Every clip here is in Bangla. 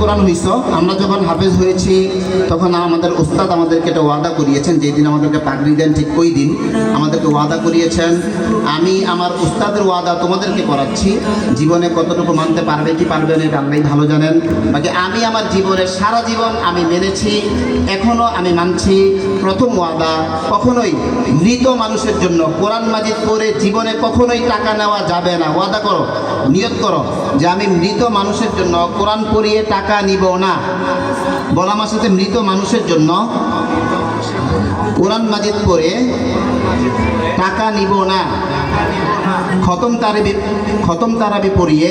কোরআন হইছ, আমরা যখন হাফেজ হয়েছি, তখন আমাদের উস্তাদ আমাদেরকে একটা ওয়াদা করিয়েছেন, যেই দিন আমাদেরকে পাগড়ি দেন ঠিক ওই দিন আমাদেরকে ওয়াদা করিয়েছেন। আমি আমার উস্তাদের ওয়াদা তোমাদেরকে করাচ্ছি, জীবনে কতটুকু মানতে পারবে কি পারবে না, এটা আল্লাহ ভালো জানেন। বাকি আমি আমার জীবনে সারা জীবন আমি মেনেছি এখনও আমি মানছি, প্রথম ওয়াদা কখনোই মৃত মানুষের জন্য কোরআন মাজিদ পড়ে জীবনে কখনোই টাকা নেওয়া যাবে না। ওয়াদা করো, নিয়ত করো যে আমি মৃত মানুষের জন্য কোরআন পড়িয়ে টাকা নিব না। বলা মাসাতে মৃত মানুষের জন্য কোরআন মাজিদ পড়ে টাকা নিব না। খতম তারাবি খতম তারাবি পড়িয়ে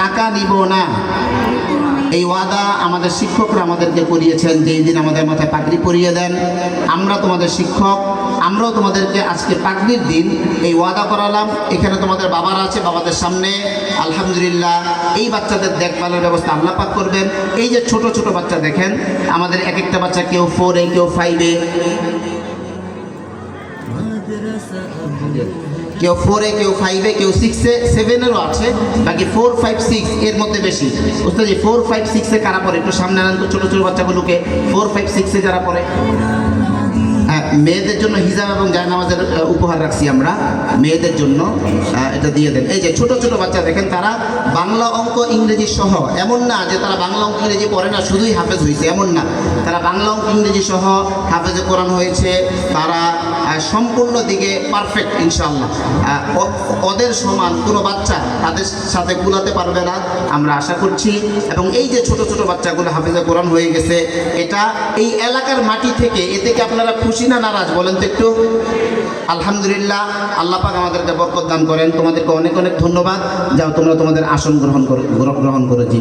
টাকা নিব না। এই ওয়াদা আমাদের শিক্ষকরা আমাদেরকে করিয়েছেন, যেই দিন আমাদের মাথায় পাগড়ি পরিয়ে দেন, আমরা তোমাদের শিক্ষক, আমরাও তোমাদেরকে আজকে পাগড়ির দিন এই ওয়াদা করালাম। এখানে তোমাদের বাবারা আছে, বাবাদের সামনে, আলহামদুলিল্লাহ, এই বাচ্চাদের দেখভালের ব্যবস্থা আল্লাহ পাক করবেন। এই যে ছোট ছোট বাচ্চা দেখেন, আমাদের এক একটা বাচ্চা কেউ ফোরে কেউ ফাইভে কেউ ফোরে কেউ ফাইভে কেউ সিক্সে সেভেনেরও আছে, বাকি ফোর ফাইভ সিক্স এর মধ্যে বেশি। বুঝতে ওস্তাদি ফোর ফাইভ সিক্সে কারা পড়ে? একটু সামনে আনেন তো ছোটো ছোটো বাচ্চাগুলোকে। ফোর ফাইভ সিক্সে যারা পড়ে। হ্যাঁ মেয়েদের জন্য হিজাব এবং জায়নামাজের উপহার রাখছি আমরা। মেয়েদের জন্য এটা দিয়ে দেন। এই যে ছোট ছোট বাচ্চা দেখেন, তারা বাংলা অঙ্ক, ইংরেজি সহ, এমন না যে তারা বাংলা অঙ্ক, ইংরেজি পড়ে না, শুধুই হাফেজ হয়েছে এমন না। তারা বাংলা অঙ্ক, ইংরেজি সহ হাফেজে কোরআন হয়েছে, তারা সম্পূর্ণ দিকে পারফেক্ট ইনশাল্লাহ ওদের সমান কোনো বাচ্চা তাদের সাথে কুলাতে পারবে না, আমরা আশা করছি। এবং এই যে ছোট ছোট বাচ্চাগুলো হাফেজে কোরআন হয়ে গেছে, এটা এই এলাকার মাটি থেকে, এ থেকে আপনারা খুশি না নারাজ, বলেন তো একটু? আলহামদুলিল্লাহ, আল্লাহ পাক আমাদেরকে বরকত দান করেন। তোমাদেরকে অনেক অনেক ধন্যবাদ। যাও, তোমরা তোমাদের আসন গ্রহণ করো গ্রহণ করো জি